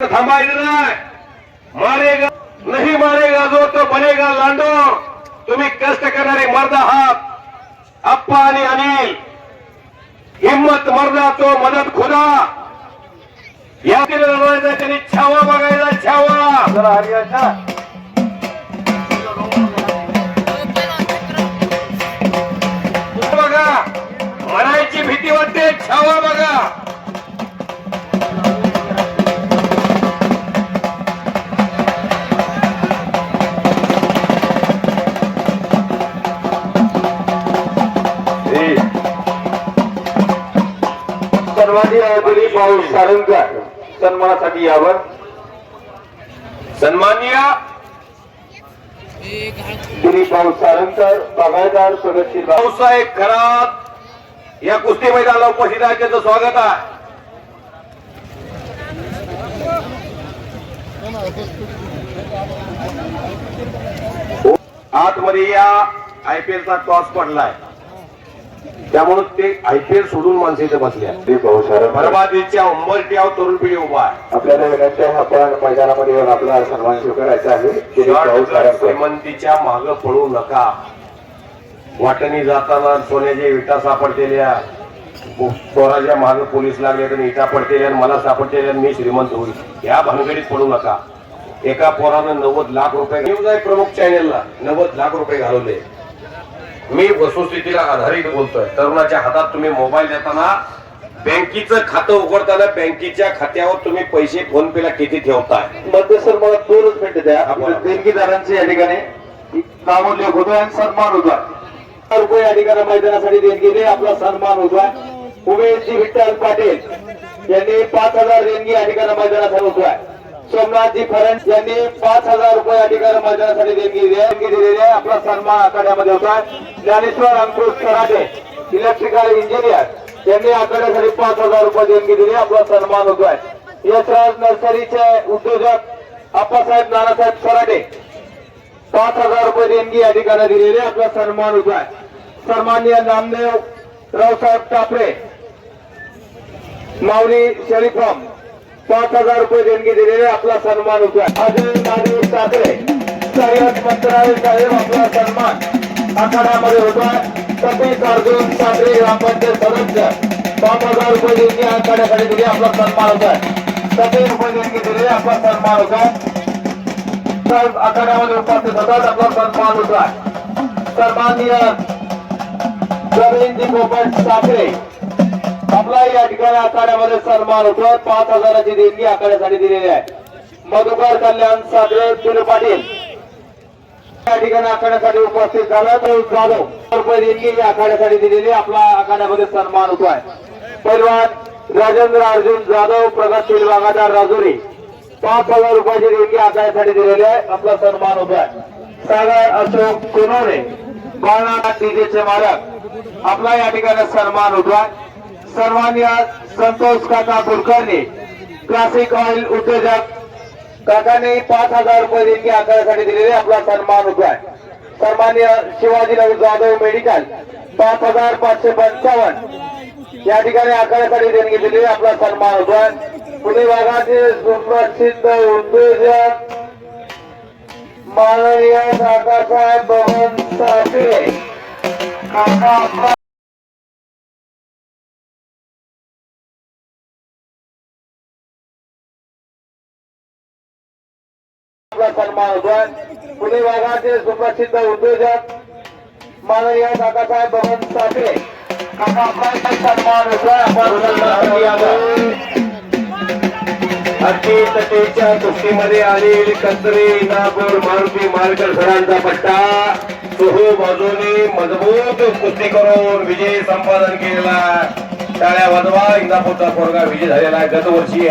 थांबायचं नाही. मारेगा नाही मारेगा जो तो बनेगा लांडो. तुम्ही कष्ट करणारे मर्द आहात. आप्पा आणि अनिल हिम्मत मर्दा तो मदत खुदा. या लढवायचा त्यांनी छावा बघायचा छावा. जरा हरियाणा बघा मरायची भीती वाटते छावा. बघा सर्वांनी आयोजनी पाऊस सारंगकर सन्मानासाठी यावर सन्माननीय दिलीप भाऊ सारंगकर बागायदार प्रगतशील भाऊ. भाऊसाहेब खरात. या कुस्ती मैदानाला उपस्थित आहे त्याचं स्वागत आहे. आतमध्ये या आयपीएलचा टॉस पडलाय. त्यामुळे ते आयपीएल सोडून माणसं इथे बसल्या बरबादीच्या उंबरट्यावर तरुण पिढी उभा आहे. आपल्याला विनंती आहे आपण मैदानामध्ये येऊन आपला सन्मान स्वीकारायचा आहे. श्रीमंतीच्या माग पडू नका. वाटणी जाताना सोन्याच्या विटा सापडलेल्या चोराच्या माग पोलीस लागले आणि विटा पडतेल्या आणि मला सापडतेल्या आणि मी श्रीमंत होईल. या भानगडीत पडू नका. एका पोरानं नव्वद लाख रुपये न्यूज आहे प्रमुख चॅनेलला नव्वद लाख रुपये घालवले. मी वस्तुस्थितीला आधारित बोलतोय. तरुणाच्या हातात तुम्ही मोबाईल देताना बँकेचं खातं उघडताना बँकेच्या खात्यावर तुम्ही पैसे फोन पेला किती ठेवताय? मध्ये सर मला दोनच मिनिटं द्या. बोला. देणगीदारांचे या ठिकाणी नामोल्लेख होतोय आणि सन्मान हजार रुपये या ठिकाणी मैदानासाठी देणगी दे आपला सन्मान होतोय उमेशजी विठ्ठल पाटील यांनी पाच हजार देणगी या ठिकाणी मैदानासाठी होतोय सोमनाथजी फरंट यांनी पाच हजार रुपये या ठिकाणी मैदानासाठी देणगी देणगी दिलेली आहे. आपला सन्मान आखाड्यामध्ये होता ज्ञानेश्वर अंकुश कराटे इलेक्ट्रिकल इंजिनियर यांनी आखाड्यासाठी पाच हजार रुपये देणगी दिली आपला सन्मान होतोय. यशराज नर्सरीचे उद्योजक आप्पासाहेब नानासाहेब सराडे पाच हजार रुपये देणगी या ठिकाणी दिलेली आहे. आपला सन्मान होतोय. सन्मान्य नामदेव रावसाहेब टापरे माऊली शरीफम पाच हजार रुपये देणगी दिलेले आपला सन्मान होतो अजय महादेव ठाकरे सय्यद मंत्रालय साहेब आपला सन्मान. आखाड्यामध्ये होता सतीश अर्जुन ठाकरे ग्रामपंचायत सदस्य. पाच हजार रुपये देणगी आखाड्याकडे दिली आपला सन्मान होता सतीश रुपये देणगी दिली आपला सन्मान होता साहेब आखाड्यामध्ये उपस्थित होतात आपला सन्मान होता सन्माननीय प्रवीणजी पोपट साखरे. आपला या ठिकाणी आखाड्यामध्ये सन्मान होतो पाच हजाराची देणगी आखाड्यासाठी दिलेली आहे. मधुकर कल्याण साखरे पिलू पाटील. या ठिकाणी आखाड्यासाठी उपस्थित झाला. तो जाधव रुपये देणगी या आखाड्यासाठी दिलेली. आहे. आपला आखाड्यामध्ये सन्मान होतोय. पैलवान राजेंद्र अर्जुन जाधव प्रगतशील बागादार राजुरी. पाच हजार रुपयाची देणगी आखाड्यासाठी दिलेली आहे. आपला सन्मान होतोय. सागर अशोक सोनवणे बाळनाथ डीजेचे मालक. आपला या ठिकाणी सन्मान होतोय. सन्मान्य संतोष काका कुलकर्णी क्लासिक ऑइल उद्योजक काकाने पाच हजार रुपये देणगी आकारासाठी दिलेले आपला सन्मान होतो आहे. सन्मान्य शिवाजीराव जाधव मेडिकल पाच हजार पाचशे पंचावन्न. या ठिकाणी आकारासाठी देणगी दिलेली आपला सन्मान होतो आहे. पुणे भागातील सुप्रसिद्ध उद्योजक माननीय काकासाहेब भवन साठे काका आपला आपला सन्मान होतोय. पुणे भागाचे सुप्रसिद्ध उद्योजक माननीय काकासाहेब बबन साठे. काका आपला सन्मान होतोय. आपण अतिततेच्या कुस्तीमध्ये अनिल कचरे नागोर मारुती मार्कर सरांचा पट्टा. सोहो बाजूने मजबूत कुस्ती करून विजय संपादन केलेला टाळ्या वाजवा. इंदापूरचा पोरगा विजय झालेला गतवर्षी